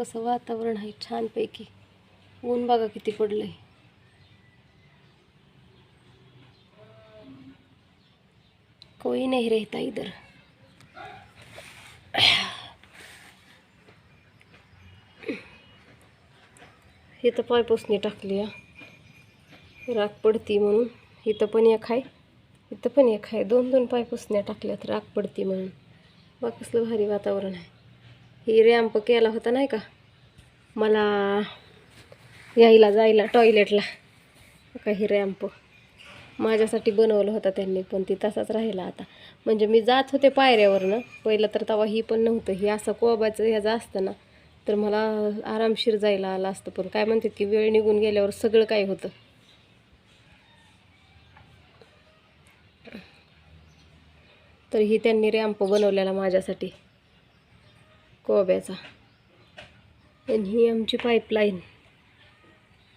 कसं वातावरण आहे छानपैकी. ऊन बघा किती पडलं आहे कोई नाही रहता इधर. इथं पाय पुसणी टाकली हा. राख पडती म्हणून. इथं पण एक आहे. इथं पण एक आहे. दोन दोन पाय पुसण्या टाकल्यात राख पडती म्हणून. बघ कसलं भारी वातावरण आहे. ही रॅम्प केला होता नाही का? मला यायला जायला टॉयलेटला. का ही रॅम्प. माझ्यासाठी बनवलं होता त्यांनी पण ती तसाच राहिला आता. म्हणजे मी जात होते पायऱ्यावरनं. पहिलं तर तेव्हा ही पण नव्हतं. ही असं कोबाचं ह्याचं असतं ना तर मला आरामशीर जायला आलं असतं. पण काय म्हणतात की वेळ निघून गेल्यावर सगळं काय होतं? तर ही त्यांनी रॅम्प बनवलेला माझ्यासाठी. कोब्याचा. आणि ही आमची पाईपलाईन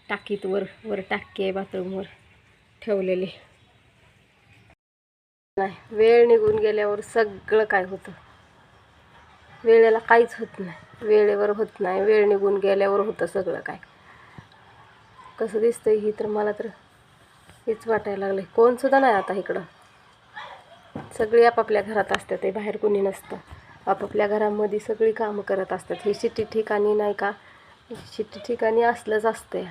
टाकीत वर वर टाकी आहे बाथरूमवर ठेवलेली. नाही वेळ निघून गेल्यावर सगळं काय होतं? वेळेला काहीच होत नाही. वेळेवर होत नाही. वेळ निघून गेल्यावर होतं सगळं काय. कसं दिसतंय ही तर मला तर हेच वाटायला लागलं कोण सुद्धा नाही आता इकडं. सगळी आपापल्या घरात असतात ते बाहेर कोणी नसतं. आपापल्या घरामध्ये सगळी कामं करत असतात. हे सिटी ठिकाणी नाही का? सिटी ठिकाणी असलंच असते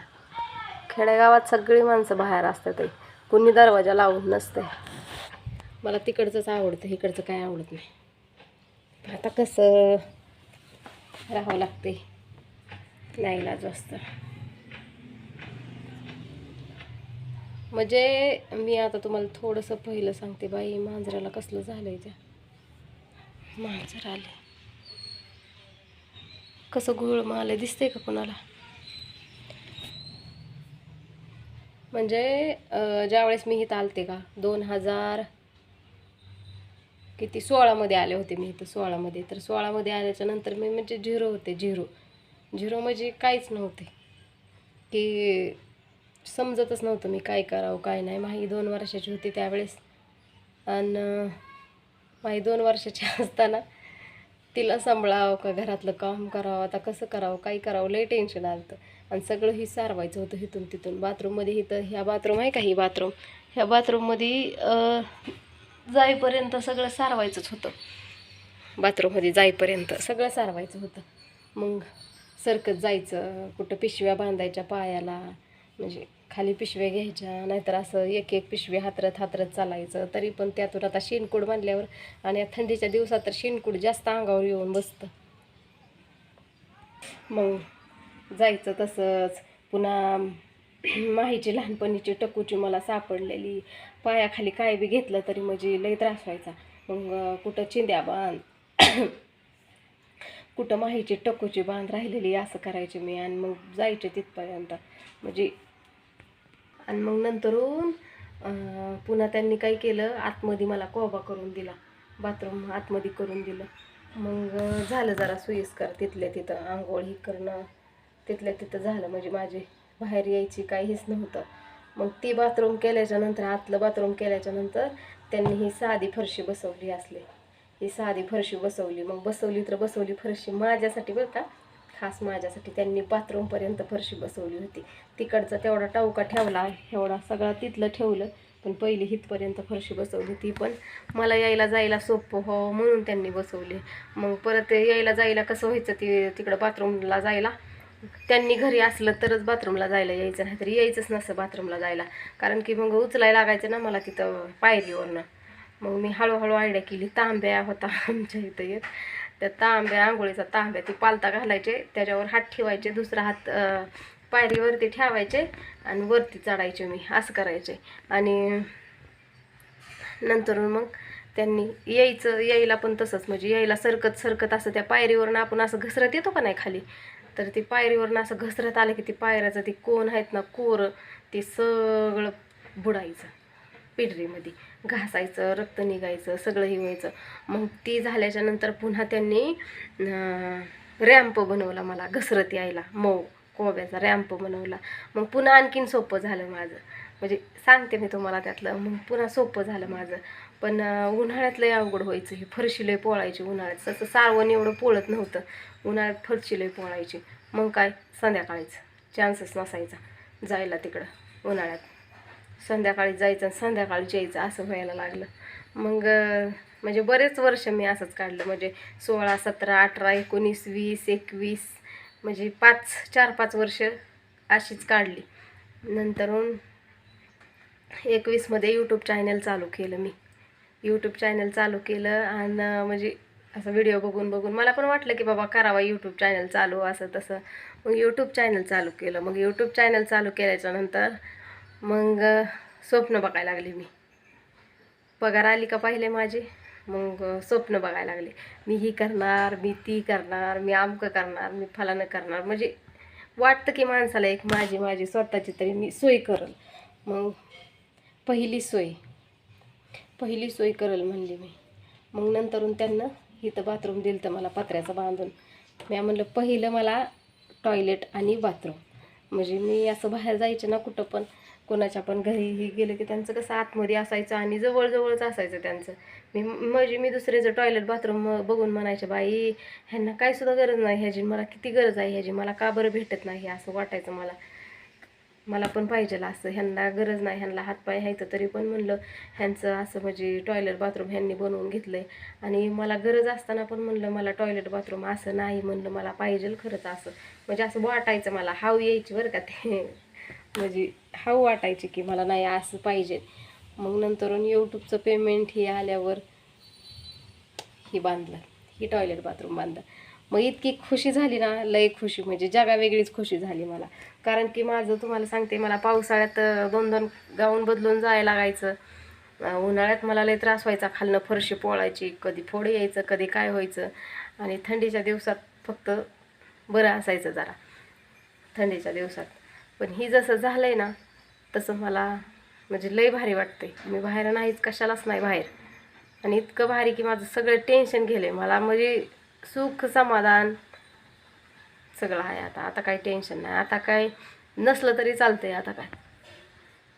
खेडेगावात सगळी माणसं बाहेर असतात ते कुणी दरवाजा लावून नसते मला तिकडचंच आवडतं. इकडचं काय आवडत नाही. आता कसं राहावं लागते नाईलाज असतं म्हणजे मी आता तुम्हाला थोडंसं पहिलं सांगते बाई. मांजराला कसलं झालं आहे त्या मांजर आले. कसं गुळ आलं दिसतंय का कोणाला? म्हणजे ज्यावेळेस मी इथं आलते का दोन हजार किती सोळामध्ये आले होते मी इथं सोळामध्ये. तर सोळामध्ये आल्याच्यानंतर मी म्हणजे झिरो होते झिरो. झिरो म्हणजे काहीच नव्हते. की समजतच नव्हतं मी काय करावं काय नाही. माही दोन वर्षाची होती त्यावेळेस. आणि माझी दोन वर्षाची असताना तिला सांभाळावं का घरातलं काम करावं आता कसं करावं काय करावं लई टेन्शन आलं होतं आणि सगळं ही सारवायचं होतं इथून तिथून. बाथरूममध्ये इथं ह्या बाथरूम आहे का ही बाथरूम ह्या बाथरूममध्ये जाईपर्यंत सगळं सारवायचंच होतं. बाथरूममध्ये जाईपर्यंत सगळं सारवायचं होतं. मग सरकत जायचं कुठं पिशव्या बांधायच्या पायाला म्हणजे खाली पिशव्या घ्यायच्या नाहीतर असं एक एक पिशवी हातरत हातरत चालायचं. तरी पण त्यातून आता शेणकूड बांधल्यावर आणि थंडीच्या दिवसात तर शेणकूड जास्त अंगावर येऊन बसतं. मग जायचं तसंच. पुन्हा माहीची लहानपणीची टकूची मला सापडलेली. पायाखाली काय बी घेतलं तरी म्हणजे लई त्रास व्हायचा. मग कुठं चिंध्या बांध कुठं माहीची टकूची बांध राहिलेली असं करायचे मी आणि मग जायचे तिथपर्यंत. म्हणजे आणि मग नंतरून पुन्हा त्यांनी काय केलं? आतमध्ये मला कोबा करून दिला. बाथरूम आतमध्ये करून दिलं. मग झालं जरा सोयीस्कर तिथल्या तिथं. आंघोळ ही करणं तिथल्या तिथं झालं. म्हणजे माझी बाहेर यायची काहीच नव्हतं. मग ती बाथरूम केल्याच्यानंतर आतलं बाथरूम केल्याच्यानंतर त्यांनी ही साधी फरशी बसवली असली. ही साधी फरशी बसवली. मग बसवली तर बसवली फरशी माझ्यासाठी बरं का. खास माझ्यासाठी त्यांनी बाथरूमपर्यंत फरशी बसवली होती. तिकडचा तेवढा टावका ठेवला एवढा सगळा तिथलं ठेवलं पण पहिली हितपर्यंत फरशी बसवली ती पण. मला यायला जायला सोपं हो म्हणून त्यांनी बसवली. मग परत यायला जायला कसं व्हायचं ते तिकडं बाथरूमला जायला? त्यांनी घरी असलं तरच बाथरूमला जायला यायचं नाही तर यायचंच नसतं बाथरूमला जायला. कारण की मग उचलायला लागायचं ना मला तिथं पायरीवरनं. मग मी हळूहळू आयडिया केली तांब्या होता आमच्या इथं एक. त्या तांब्या आंघोळीचा तांब्या ती पालता घालायचे. त्याच्यावर हात ठेवायचे दुसरा हात पायरीवरती ठेवायचे आणि वरती चढायचे मी असं करायचे. आणि नंतर मग त्यांनी यायचं यायला पण तसंच. म्हणजे यायला सरकत सरकत असं त्या पायरीवरनं आपण असं घसरत येतो का नाही खाली? तर ती पायरीवरनं असं घसरत आलं की ती पायऱ्याचं ती कोण आहेत ना कोर ते सगळं बुडायचं. पिढरीमध्ये घासायचं रक्त निघायचं सगळं हे व्हायचं. मग ती झाल्याच्यानंतर पुन्हा त्यांनी रॅम्प बनवला मला घसरत यायला. मऊ कोब्याचा रॅम्प बनवला. मग पुन्हा आणखीन सोपं झालं माझं. म्हणजे सांगते मी तुम्हाला त्यातलं मग पुन्हा सोपं झालं माझं. पण अं, उन्हाळ्यात लय अवघड व्हायचं हे. फरशी लय पोळायची उन्हाळ्यात. तसं सारवण एवढं पोळत नव्हतं. उन्हाळ्यात फरशी लय पोळायची. मग काय? संध्याकाळीच. चान्सच नसायचा. जायला तिकडं उन्हाळ्यात. संध्याकाळी जायचं आणि संध्याकाळी यायचं असं व्हायला लागलं. मग म्हणजे बरेच वर्ष मी असंच काढलं. म्हणजे सोळा सतरा अठरा एकोणीस वीस एकवीस म्हणजे पाच चार पाच वर्ष अशीच काढली. नंतरून एकवीसमध्ये यूट्यूब चॅनल चालू केलं मी. यूट्यूब चॅनल चालू केलं आणि म्हणजे असं व्हिडिओ बघून बघून मला पण वाटलं की बाबा करावा यूट्यूब चॅनल चालू असं तसं. मग यूट्यूब चॅनल चालू केलं. मग यूट्यूब चॅनल चालू केल्याच्यानंतर मग स्वप्न बघायला लागले मी. पगार आली का पाहिले माझे? मग स्वप्न बघायला लागले. मी ही करणार मी ती करणार मी आमकं करणार मी फलानं करणार. म्हणजे वाटतं की माणसाला एक माझी माझी स्वतःची तरी मी सोय करल. मग पहिली सोय. पहिली सोय करल म्हणली मी. मग नंतरून त्यांना इथं बाथरूम दिलं तर मला पत्र्याचं बांधून. मी म्हणलं पहिलं मला टॉयलेट आणि बाथरूम. म्हणजे मी असं बाहेर जायचं ना कुठं पण कोणाच्या पण घरीही गेलं की त्यांचं कसं आतमध्ये असायचं आणि जवळजवळच असायचं त्यांचं. मी म्हणजे मी दुसऱ्याचं टॉयलेट बाथरूम बघून म्हणायचे बाई ह्यांना काय सुद्धा गरज नाही ह्याची मला किती गरज आहे ह्याची मला का बरं भेटत नाही? असं वाटायचं मला. मला पण पाहिजेल असं ह्यांना गरज नाही ह्यांना हातपाय ह्यायचं तरी पण म्हणलं ह्यांचं असं म्हणजे टॉयलेट बाथरूम ह्यांनी बनवून घेतलं आहे आणि मला गरज असताना पण म्हणलं मला टॉयलेट बाथरूम असं नाही म्हणलं मला पाहिजेल खरंच असं. म्हणजे असं वाटायचं मला हाव यायची बरं का ते. म्हणजे हाव वाटायची की मला नाही असं पाहिजे. मग नंतरून यूट्यूबचं पेमेंट हे आल्यावर ही बांधलं. ही टॉयलेट बाथरूम बांधलं. मग इतकी खुशी झाली ना लय खुशी. म्हणजे जगा वेगळीच खुशी झाली मला. कारण की माझं तुम्हाला सांगते मला पावसाळ्यात दोन दोन गाऊन बदलून जायला लागायचं. उन्हाळ्यात मला लय त्रास व्हायचा. खालनं फरशी पोळायची कधी फोड यायचं कधी काय व्हायचं. आणि थंडीच्या दिवसात फक्त बरं असायचं जरा. थंडीच्या दिवसात. पण ही जसं झालं आहे ना तसं मला म्हणजे लय भारी वाटते मी बाहेर नाहीच कशालाच नाही बाहेर. आणि इतकं भारी की माझं सगळं टेन्शन गेलं आहे मला म्हणजे सुख समाधान सगळं आहे आता. आता काही टेन्शन नाही. आता काय नसलं तरी चालतं आहे आता काय.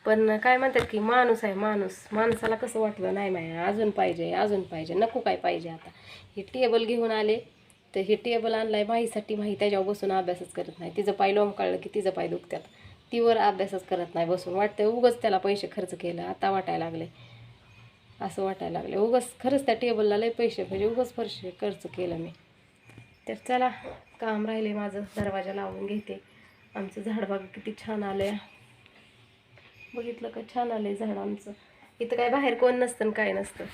पण काय म्हणतात की माणूस आहे माणूस. माणसाला कसं वाटलं नाही नाही अजून पाहिजे अजून पाहिजे नको काय पाहिजे आता. हे टेबल घेऊन आले. तर हे टेबल आणलाय माहीसाठी माही त्याच्यावर बसून अभ्यासच करत नाही. तिचं पाय लोंबकाळलं की तिचं पाय दुखतात. तीवर अभ्यासच करत नाही बसून. वाटतं उगच त्याला पैसे खर्च केलं आता वाटायला लागले असं वाटायला लागले उगच खरंच त्या टेबलला लय पैसे म्हणजे उगंच पैसे खर्च केलं मी. तर चला काम राहिले माझं. दरवाजा लावून घेते. आमचं झाडबाग किती छान आलं बघितलं का? छान आलंय झाड आमचं. इथं काय बाहेर कोण नसतं आणि काय नसतं.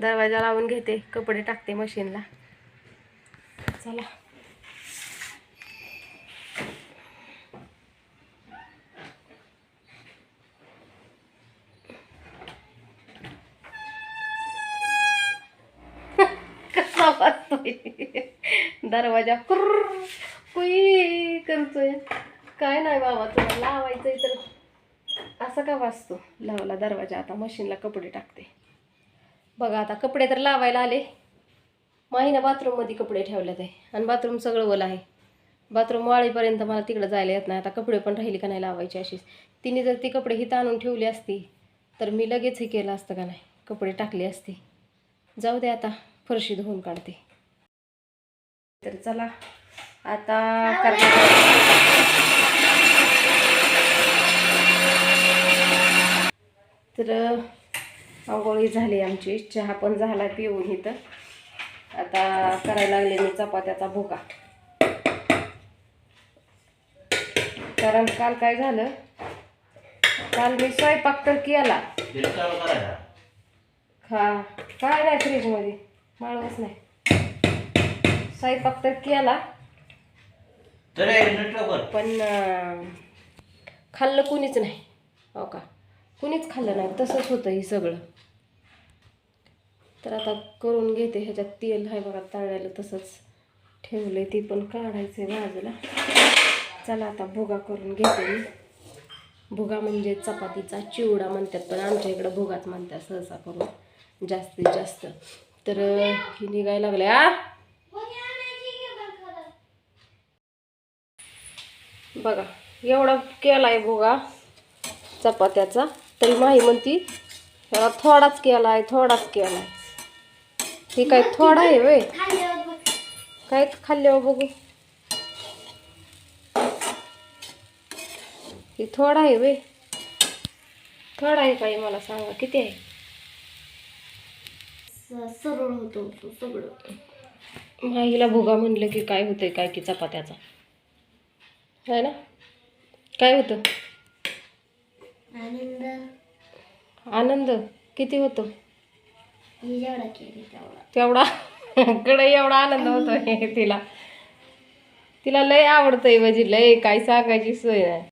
दरवाजा लावून घेते. कपडे टाकते मशीनला. चला. दरवाजा कुर्र कुई करतोय. काय नाही बाबा तुला लावायचंय तर. असं का वाचतो लावला दरवाजा आता मशीनला कपडे टाकते. बघा आता कपडे तर लावायला आले. माहीनं बाथरूममध्ये कपडे ठेवलेत आहे आणि बाथरूम सगळं ओलं आहे. बाथरूम वाळीपर्यंत मला तिकडं जायला येत नाही. आता कपडे पण राहिली का नाही लावायची अशीच. तिने जर ती कपडे हिथं आणून ठेवली असती तर मी लगेच हे केलं असतं का नाही? कपडे टाकले असते. जाऊ दे आता फरशी धुवून काढते. तर चला आता करणार तर आंघोळी झाली आमची. चहा पण झाला पिऊन इथं. आता करायला लागले मी चपात्याचा भुका. कारण काल काय झालं? काल मी स्वयंपाक तर केला. खा काय नाही फ्रीजमध्ये? माळवच नाही. स्वयंपाक तर केला. पण खाल्लं कुणीच नाही. हो का? कुणीच खाल्लं नाही. तसंच होतं हे सगळं. तर आता करून घेते ह्याच्यात तेल आहे बघा तळायला तसंच ठेवलं ती पण काढायचं आहे बाजूला. चला आता भुगा करून घेते मी. भुगा म्हणजे चपातीचा चिवडा म्हणतात पण आमच्या इकडं भुगाच म्हणतात सहसा करून जास्तीत जास्त. तर ही निघायला लागल्या बघा एवढा केला आहे भोगा चपात्याचा. तरी माही म्हणती थोडाच थोडाच आहे थोडाच केलाय. हे काय थोडा आहे वय. काय खाल्ल्यावर बघू. हे थोडा आहे वे थोडा आहे काही मला सांगा किती आहे? सरळ होतो सगळं. माईला भुगा म्हणलं की काय होतंय काय की चपात्याचा. है ना? काय होतं? आनंद. आनंद? किती होतो? तेवढा. कडे एवढा आनंद होतो तिला. तिला लय आवडतंय म्हणजे लय काय सांगायची सोय नाही.